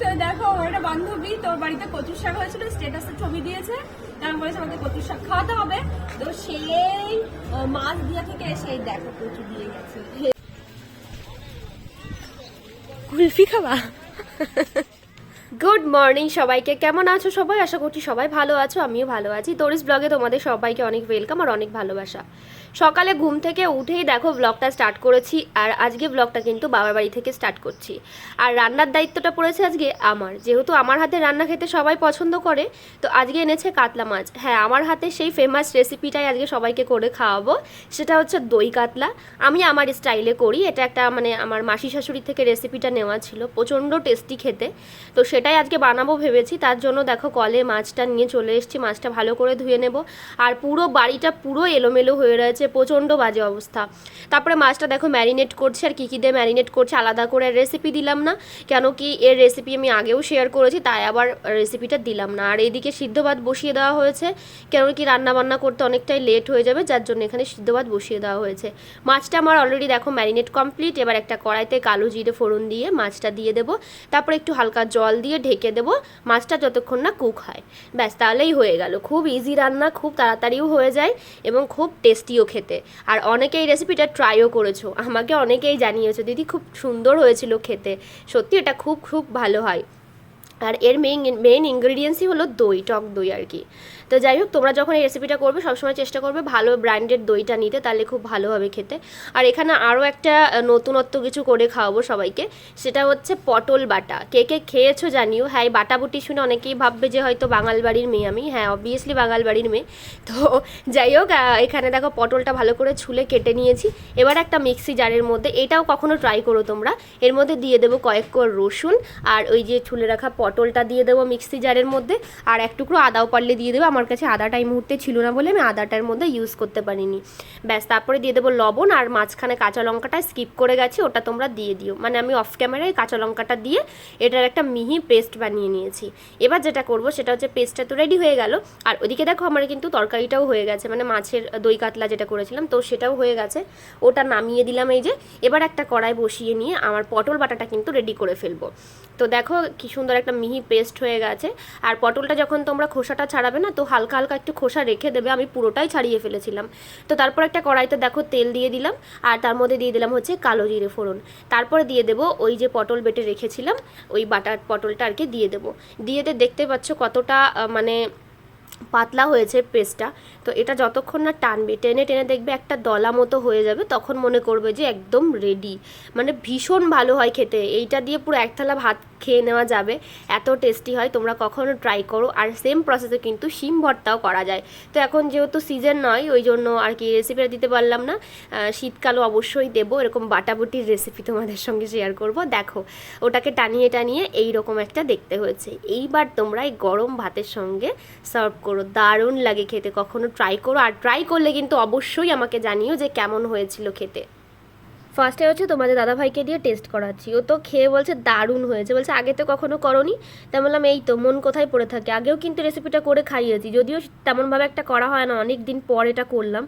তো দেখো, আমার একটা বান্ধবী, তোর বাড়িতে কচুর শাক হয়েছিল, স্টেটাসে ছবি দিয়েছে। তার বলেছে আমাকে কচুর শাক খাওয়াতে হবে। তো সেই মাছ দিয়া থেকে সেই দেখো কচু দিয়ে গেছে। কুলফি খাবা? গুড মর্নিং সবাইকে। কেমন আছো সবাই? আশা করছি সবাই ভালো আছো, আমিও ভালো আছি। তোরিস ব্লগে তোমাদের সবাইকে অনেক ওয়েলকাম আর অনেক ভালোবাসা। সকালে ঘুম থেকে উঠেই দেখো ব্লগটা স্টার্ট করেছি, আর আজকে ব্লগটা কিন্তু বাবার বাড়ি থেকে স্টার্ট করছি। আর রান্নার দায়িত্বটা পড়েছে আজকে আমার। যেহেতু আমার হাতে রান্না খেতে সবাই পছন্দ করে, তো আজকে এনেছে কাতলা মাছ। হ্যাঁ আমার হাতে সেই ফেমাস রেসিপিটাই আজকে সবাইকে করে খাওয়াবো। সেটা হচ্ছে দই কাতলা। আমি আমার স্টাইলে করি। এটা একটা মানে আমার মাসি শাশুড়ি থেকে রেসিপিটা নেওয়া ছিল। প্রচণ্ড টেস্টি খেতে। তো সেটাই আজকে বানাবো ভেবেছি। তার জন্য দেখো কলে মাছটা নিয়ে চলে এসেছি, মাছটা ভালো করে ধুয়ে নেব। আর পুরো বাড়িটা পুরো এলোমেলো হয়ে রয়েছে, প্রচণ্ড বাজে অবস্থা। তারপরে মাছটা দেখো ম্যারিনেট করছে আর কী কী দিয়ে ম্যারিনেট করছে আলাদা করে রেসিপি দিলাম না। কেন কি এর রেসিপি আমি আগেও শেয়ার করেছি, তাই আবার রেসিপিটা দিলাম না। আর এইদিকে সিদ্ধ ভাত বসিয়ে দেওয়া হয়েছে। কেন কি রান্না বান্না করতে অনেকটাই লেট হয়ে যাবে, যার জন্য এখানে সিদ্ধ ভাত বসিয়ে দেওয়া হয়েছে। মাছটা আমার অলরেডি দেখো ম্যারিনেট কমপ্লিট এবার একটা কড়াইতে কালো জিরে ফোড়ন দিয়ে মাছটা দিয়ে দেবো। তারপর একটু হালকা জল দিয়ে ঢেকে দেবো, মাছটা যতক্ষণ না কুক হয়। ব্যাস, তাহলেই হয়ে গেল। খুব ইজি রান্না, খুব তাড়াতাড়িও হয়ে যায় এবং খুব টেস্টিও খেতে। আর অনেকে এই রেসিপিটা ট্রাইও করেছ। আমাকে অনেকেই জানিয়েছো, দিদি, খুব সুন্দর হয়েছিল খেতে। সত্যি এটা খুব খুব ভালো হয়। আর এর মেইন মেইন ইনগ্রিডিয়েন্টসই হলো দই, টক দই আর কি। তো যাই হোক, তোমরা যখন এই রেসিপিটা করবে, সবসময় চেষ্টা করবে ভালো ব্র্যান্ডেড দইটা নিতে, তাহলে খুব ভালো হবে খেতে। আর এখানে আরও একটা নতুনত্ব কিছু করে খাওয়াবো সবাইকে, সেটা হচ্ছে পটল বাটা। কে কে খেয়েছো জানিও। হ্যাঁ এই বাটাবুটি শুনে অনেকেই ভাববে যে হয়তো বাঙাল বাড়ির মেয়ে আমি। হ্যাঁ অবভিয়াসলি বাঙাল বাড়ির মেয়ে। তো যাই হোক এখানে দেখো পটলটা ভালো করে ছুলে কেটে নিয়েছি। এবার একটা মিক্সি জারের মধ্যে, এটাও কখনো ট্রাই করো তোমরা। এর মধ্যে দিয়ে দেবো কয়েক কোর রসুন, আর ওই যে ছুলে রাখা পটলটা দিয়ে দেবো মিক্সি জারের মধ্যে, আর এক টুকরো আদাও পারলে দিয়ে দেবো। আমার কাছে আদাটা এই মুহূর্তে ছিল না বলে আমি আদাটার মধ্যে ইউজ করতে পারিনি। ব্যাস, তারপরে দিয়ে দেবো লবণ, আর মাঝখানে কাঁচা লঙ্কাটা স্কিপ করে গেছি, ওটা তোমরা দিয়ে দিও। মানে আমি অফ ক্যামেরায় কাঁচা লঙ্কাটা দিয়ে এটার একটা মিহি পেস্ট বানিয়ে নিয়েছি। এবার যেটা করব, সেটা হচ্ছে পেস্টটা তো রেডি হয়ে গেল। আর ওদিকে দেখো আমার কিন্তু তরকারিটাও হয়ে গেছে মানে মাছের দই কাতলা যেটা করেছিলাম, তো সেটাও হয়ে গেছে। ওটা নামিয়ে দিলাম এই যে, এবার একটা কড়াই বসিয়ে নিয়ে আমার পটল বাটাটা কিন্তু রেডি করে ফেলব। তো দেখো কি সুন্দর একটা মিহি পেস্ট হয়ে গেছে। আর পটলটা যখন তোমরা খোসাটা ছাড়াবে না, তো হালকা হালকা একটু খোসা রেখে দেবে। আমি পুরোটাই ছাড়িয়ে ফেলেছিলাম। তো তারপর একটা কড়াইতে দেখো তেল দিয়ে দিলাম। আর তার মধ্যে দিয়ে দিলাম হচ্ছে কালো জিরে ফোড়ন। তারপরে দিয়ে দেবো ওই যে পটল বেটে রেখেছিলাম, ওই বাটার পটলটা আর কি দিয়ে দেবো। দিয়ে দেখতে পাচ্ছ কতটা মানে পাতলা হয়েছে পেস্টটা। তো এটা যতক্ষণ না টানবে, টেনে টেনে দেখবে একটা দলা মতো হয়ে যাবে, তখন মনে করবে যে একদম রেডি মানে ভীষণ ভালো হয় খেতে। এইটা দিয়ে পুরো এক থালা ভাত খেয়ে নেওয়া যাবে। এত টেস্টি হয়, তোমরা কখনো ট্রাই করো। আর সেম প্রসেসে কিন্তু শিম ভর্তাও করা যায়। তো এখন যেহেতু সিজন নয়, ওই জন্য আর কি রেসিপিটা দিতে পারলাম না। শীতকালও অবশ্যই দেবো। এরকম বাটাবুটির রেসিপি তোমাদের সঙ্গে শেয়ার করব। দেখো, ওটাকে টানিয়ে টানিয়ে এই রকম একটা দেখতে হয়েছে। এইবার তোমরা এই গরম ভাতের সঙ্গে সার্ভ করো। দারুণ লাগে খেতে। কখনো ট্রাই করো। আর ট্রাই করলে কিন্তু অবশ্যই আমাকে জানিও যে কেমন হয়েছিল খেতে। ফার্স্টে হচ্ছে তোমাদের দাদাভাইকে দিয়ে টেস্ট করাচ্ছি। ও তো খেয়ে বলছে দারুণ হয়েছে। বলছে, আগে তো কখনো করনি। তা বললাম, এই তো, মন কোথায় পড়ে থাকে? আগেও কিন্তু রেসিপিটা করে খাইয়েছি। যদিও তেমনভাবে একটা করা হয় না, অনেক দিন পর এটা করলাম।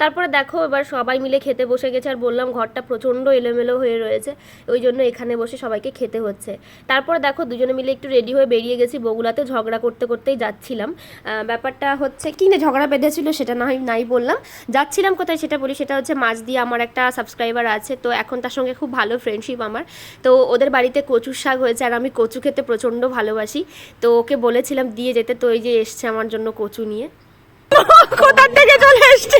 তারপরে দেখো, এবার সবাই মিলে খেতে বসে গেছে। আর বললাম, ঘরটা প্রচণ্ড এলোমেলো হয়ে রয়েছে। ওই জন্য এখানে বসে সবাইকে খেতে হচ্ছে। তারপরে দেখো, দুজনে মিলে একটু রেডি হয়ে বেরিয়ে গেছি বগুলাতে ঝগড়া করতে করতেই যাচ্ছিলাম। ব্যাপারটা হচ্ছে কি না ঝগড়া বেঁধেছিল সেটা না নাই বললাম। যাচ্ছিলাম কোথায় সেটা বলি, সেটা হচ্ছে মাছ দিয়ে আমার একটা সাবস্ক্রাইবার আছে তো এখন তার সঙ্গে খুব ভালো ফ্রেন্ডশিপ আমার। তো ওদের বাড়িতে কচুর শাক হয়েছে আর আমি কচু খেতে প্রচণ্ড ভালোবাসি। তো ওকে বলেছিলাম দিয়ে যেতে তো এই যে এসছে আমার জন্য কচু নিয়ে। কোথার থেকে চলে এসছে?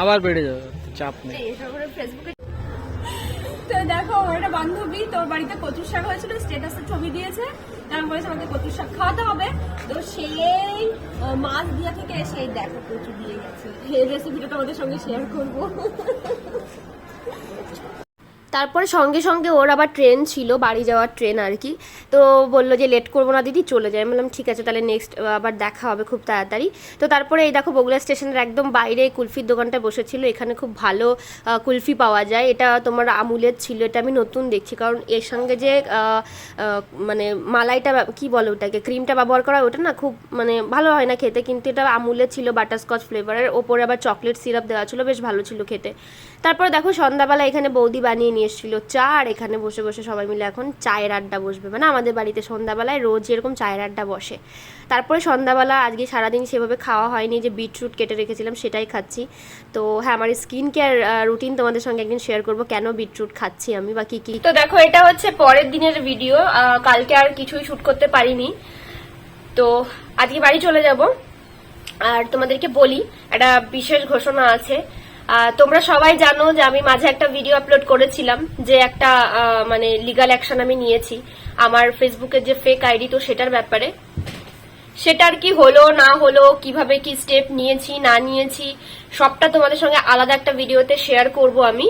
আবার বেড়ে যাবে চাপ নেই। ফেসবুকে তো দেখো, আমার একটা বান্ধবী, তোর বাড়িতে কচুর শাক হয়েছিল, স্টেটাসে ছবি দিয়েছে। তার বলেছে আমাকে কচুর শাক খাওয়াতে হবে। তো সেই মাছ দিয়া থেকে সেই দেখো কচু দিয়ে গেছে। এই রেসিপিটা তোমাদের সঙ্গে শেয়ার করব। তারপরে সঙ্গে সঙ্গে ওর আবার ট্রেন ছিল, বাড়ি যাওয়ার ট্রেন আর কি। তো বলল যে লেট করব না দিদি, চলে যায় বললাম, ঠিক আছে, তাহলে নেক্সট আবার দেখা হবে খুব তাড়াতাড়ি। তো তারপরে এই দেখো বগুড়া স্টেশনের একদম বাইরে কুলফির দোকানটা বসেছিল। এখানে খুব ভালো কুলফি পাওয়া যায়। এটা তোমার আমুলের ছিল, এটা আমি নতুন দেখছি। কারণ এর সঙ্গে যে মানে মালাইটা কি বলে ওটাকে, ক্রিমটা ব্যবহার করা ওটা না খুব মানে ভালো হয় না খেতে, কিন্তু এটা আমুলের ছিল বাটারস্কচ ফ্লেভারের ওপরে আবার চকলেট সিরাপ দেওয়া ছিল, বেশ ভালো ছিল খেতে। তারপর দেখো সন্ধ্যাবেলা এখানে বৌদি বানিয়ে নিয়ে এসেছিল চা, আর এখানে বসে বসে সবাই মিলে এখন চায়ের আড্ডা বসবে। মানে আমাদের বাড়িতে সন্ধ্যাবেলায় রোজ এরকম চায়ের আড্ডা বসে। তারপরে সন্ধ্যাবেলা আজকে সারাদিন সেভাবে খাওয়া হয়নি, যে বিটরুট কেটে রেখেছিলাম সেটাই খাচ্ছি। তো হ্যাঁ আমার স্কিন কেয়ার রুটিন তোমাদের সঙ্গে একদিন শেয়ার করব, কেন বিটরুট খাচ্ছি আমি বা কি কি। তো দেখো, এটা হচ্ছে পরের দিনের ভিডিও কালকে আর কিছুই শ্যুট করতে পারিনি। তো আজকে বাড়ি চলে যাব। আর তোমাদেরকে বলি, একটা বিশেষ ঘোষণা আছে। তোমরা সবাই জানো যে আমি মাঝে একটা ভিডিও আপলোড করেছিলাম যে একটা মানে লিগাল অ্যাকশন আমি নিয়েছি। আমার ফেসবুকের যে ফেক আইডি তো সেটার ব্যাপারে। সেটার কি হলো, না হলো, কীভাবে কি স্টেপ নিয়েছি, না নিয়েছি, সবটা তোমাদের সঙ্গে আলাদা একটা ভিডিওতে শেয়ার করব আমি।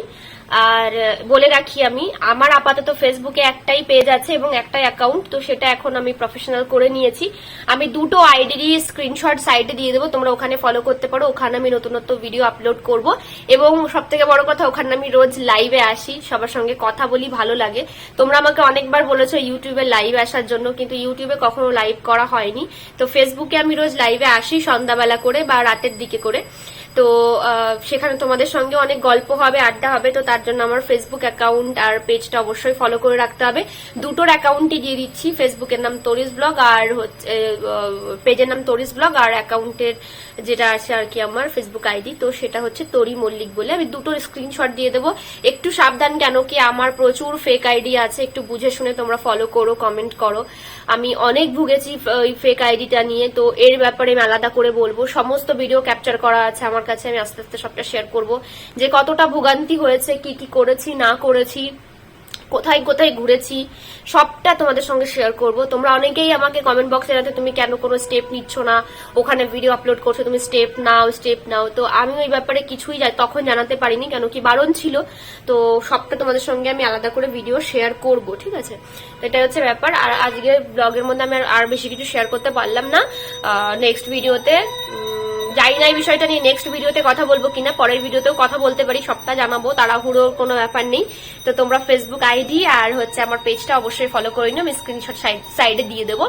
আর বলে রাখি আমি, আমার আপাতত ফেসবুকে একটাই পেজ আছে এবং একটাই অ্যাকাউন্ট তো সেটা এখন আমি প্রফেশনাল করে নিয়েছি। আমি দুটো আইডিরই স্ক্রিনশট সাইডে দিয়ে দেবো, তোমরা ওখানে ফলো করতে পারো। ওখানে আমি নতুন নতুন ভিডিও আপলোড করব এবং সব থেকে বড় কথা, ওখানে আমি রোজ লাইভে আসি, সবার সঙ্গে কথা বলি, ভালো লাগে। তোমরা আমাকে অনেকবার বলেছ ইউটিউবে লাইভ আসার জন্য, কিন্তু ইউটিউবে কখনো লাইভ করা হয়নি। তো ফেসবুকে আমি রোজ লাইভে আসি সন্ধ্যাবেলা করে বা রাতের দিকে করে। তো সেখানে তোমাদের সঙ্গে অনেক গল্প হবে, আড্ডা হবে, তো তার জন্য আমার ফেসবুক অ্যাকাউন্ট আর পেজটা অবশ্যই ফলো করে রাখতে হবে। দুটোর অ্যাকাউন্টই দিয়ে দিচ্ছি ফেসবুকের নাম তরিস ব্লগ আর হচ্ছে পেজের নাম তরিস ব্লগ আর অ্যাকাউন্টের যেটা আছে আর কি আমার ফেসবুক আইডি তো সেটা হচ্ছে তরি মল্লিক বলে। আমি দুটোর স্ক্রিনশট দিয়ে দেবো। একটু সাবধান কেন কি আমার প্রচুর ফেক আইডি আছে, একটু বুঝে শুনে তোমরা ফলো করো কমেন্ট করো। আমি অনেক ভুগেছি ফেক আইডিটা নিয়ে, তো এর ব্যাপারে আমি আলাদা করে বলব। সমস্ত ভিডিও ক্যাপচার করা আছে আমার কাছে আমি আস্তে আস্তে সবটা শেয়ার করব। যে কতটা ভোগান্তি হয়েছে, কি কি করেছি, না করেছি, কোথায় কোথায় ঘুরেছি, সবটা তোমাদের সঙ্গে শেয়ার করব। তোমরা অনেকেই আমাকে কমেন্ট বক্সে জানাতে তুমি কেন কোনো স্টেপ নিচ্ছ না? ওখানে ভিডিও আপলোড করছ, তুমি স্টেপ নাও স্টেপ নাও। তো আমি ওই ব্যাপারে কিছুই যা- তখন জানাতে পারিনি কেন কি বারণ ছিল। তো সবটা তোমাদের সঙ্গে আমি আলাদা করে ভিডিও শেয়ার করব, ঠিক আছে? এটা হচ্ছে ব্যাপার। আর আজকে ব্লগের মধ্যে আমি আর বেশি কিছু শেয়ার করতে পারলাম না। নেক্সট ভিডিওতে জানি না এই বিষয়টা নিয়ে নেক্সট ভিডিওতে কথা বলব কিনা, পরের ভিডিওতেও কথা বলতে পারি, সবটা জানাব, তাড়াহুড়োর কোনো ব্যাপার নেই। তো তোমরা ফেসবুক আইডি আর হচ্ছে আমার পেজটা অবশ্যই ফলো করে নিও, আমি স্ক্রিনশট সাইডে দিয়ে দেবো।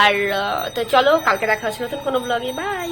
আর তো চলো, কালকে দেখা হচ্ছে নতুন কোনো ব্লগে বাই